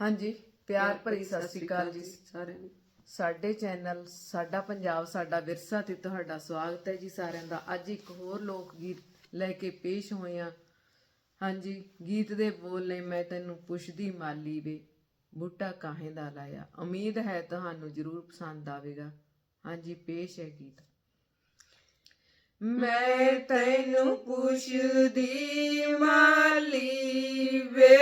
ਹਾਂਜੀ ਪਿਆਰ ਭਰੀ ਸਤਿ ਸ੍ਰੀ ਅਕਾਲ ਜੀ। ਸਾਰਿਆਂ ਨੂੰ। ਸਾਡੇ ਚੈਨਲ ਸਾਡਾ ਪੰਜਾਬ ਸਾਡਾ ਵਿਰਸਾ ਤੇ ਤੁਹਾਡਾ ਸਵਾਗਤ ਹੈ ਜੀ ਸਾਰਿਆਂ ਦਾ। ਅੱਜ ਇੱਕ ਹੋਰ ਲੋਕ ਗੀਤ ਲੈ ਕੇ ਪੇਸ਼ ਹੋਏ ਹਾਂ। ਹਾਂਜੀ ਗੀਤ ਦੇ ਬੋਲ ਨੇ ਮੈਂ ਤੈਨੂੰ ਪੁੱਛਦੀ ਮਾਲੀ ਵੇ ਬੂਟਾ ਕਾਹੇ ਦਾ ਲਾਇਆ? ਉਮੀਦ ਹੈ ਤੁਹਾਨੂੰ ਜ਼ਰੂਰ ਪਸੰਦ ਆਵੇਗਾ। ਹਾਂਜੀ ਪੇਸ਼ ਹੈ ਗੀਤ। ਮੈਂ ਤੈਨੂੰ ਪੁੱਛਦੀ ਮਾਲੀ ਵੇ।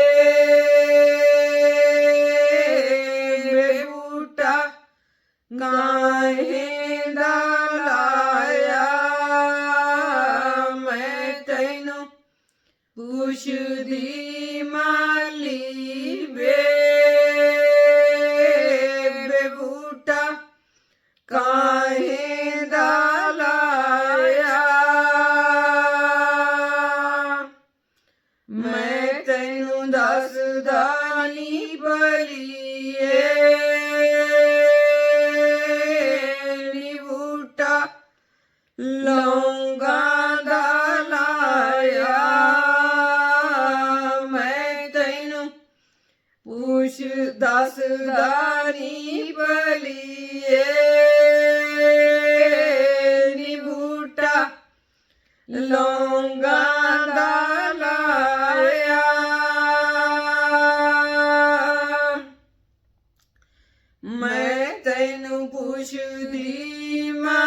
ਬਲੀਏ ਨੀ ਬੂਟਾ ਲੌਂਗਾਂ ਦਾ ਲਾਇਆ ਮੈਂ ਤੈਨੂੰ ਪੁੱਛ ਦੱਸਦਾ ਨੀ ਬਲੀਏ ਨੀ ਬੂਟਾ ਲੌਂਗਾਂ ਮੈਂ ਤੈਨੂੰ ਪੁੱਛਦੀ ਮਾਂ।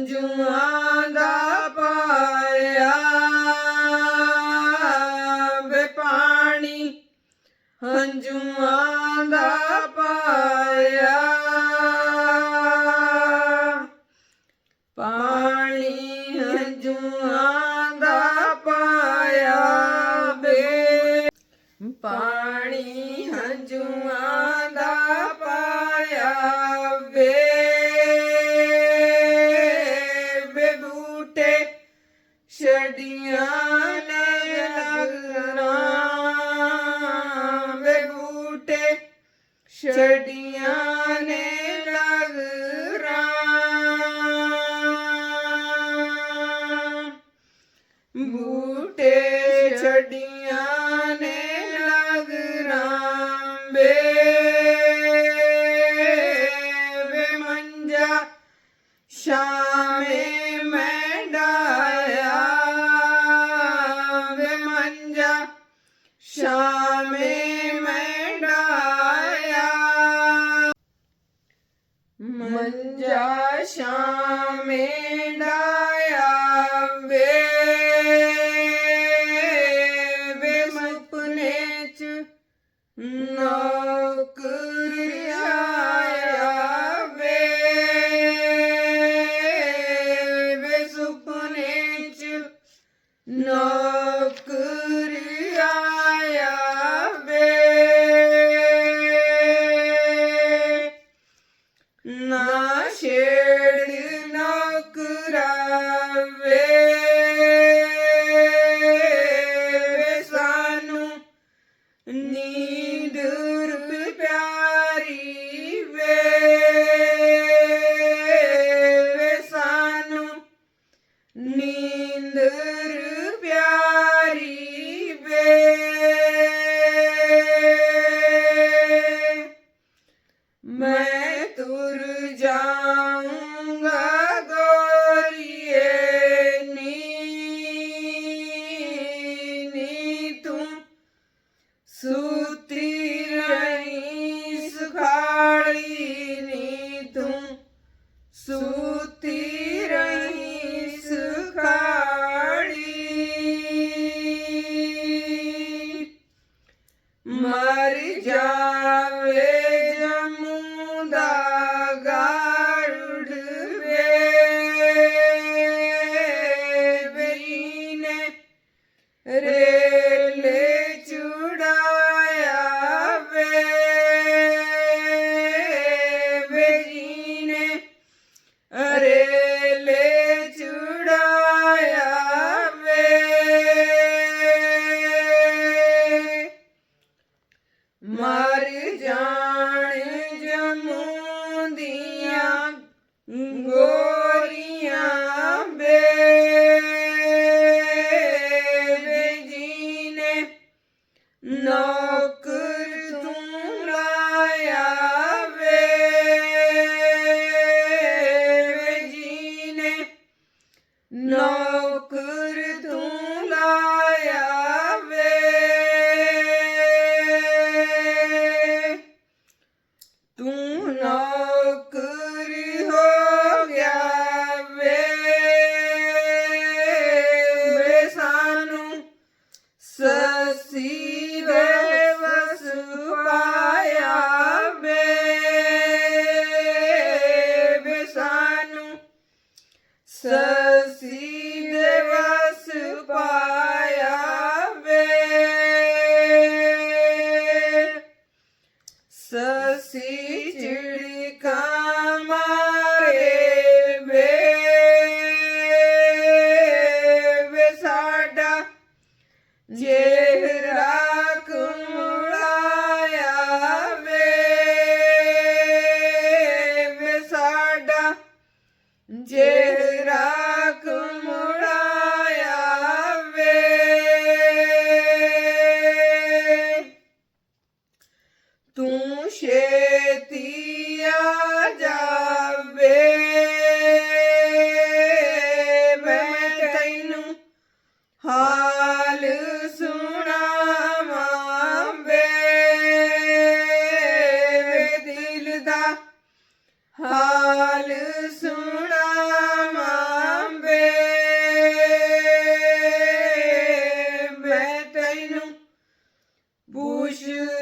ਹੰਝੂਆਂ ਦਾ ਪਾਇਆ ਵੇ ਪਾਣੀ ਹੰਝੂਆਂ ਦਾ ਪਾਇਆ। ਪਾਣੀ ਹੰਝੂਆਂ ਛੜੀਆਂ ਨੇ ਲੱਗਣਾ ਵੇ ਬੂਟੇ ਛੜੀਆਂ ਸ਼ਾਮੇ ਮੈਂ ਡਾਇਆ ਮੰਜਾ ਸ਼ਾਮੇ ਡਾਇਆ ਵੇ। ਵੇ ਸੁਪਨੇ ਚ ਨੌਕਰ ਆਇਆ ਵੇ। ਵੇ ਸੁਪਨੇ ਚ ਨੌ रे ਨੌਕਰ ਤੂੰ ਲਾਇਆ ਵੇ ਜੀ ਨੇ ਨੌਕਰ ਤੂੰ ਲਾਇਆ ਵੇ ਤੂੰ ਨੌਕਰ ਹੋ ਗਿਆ ਵੇ। ਵੇ ਸਾਨੂੰ ਸਸੀ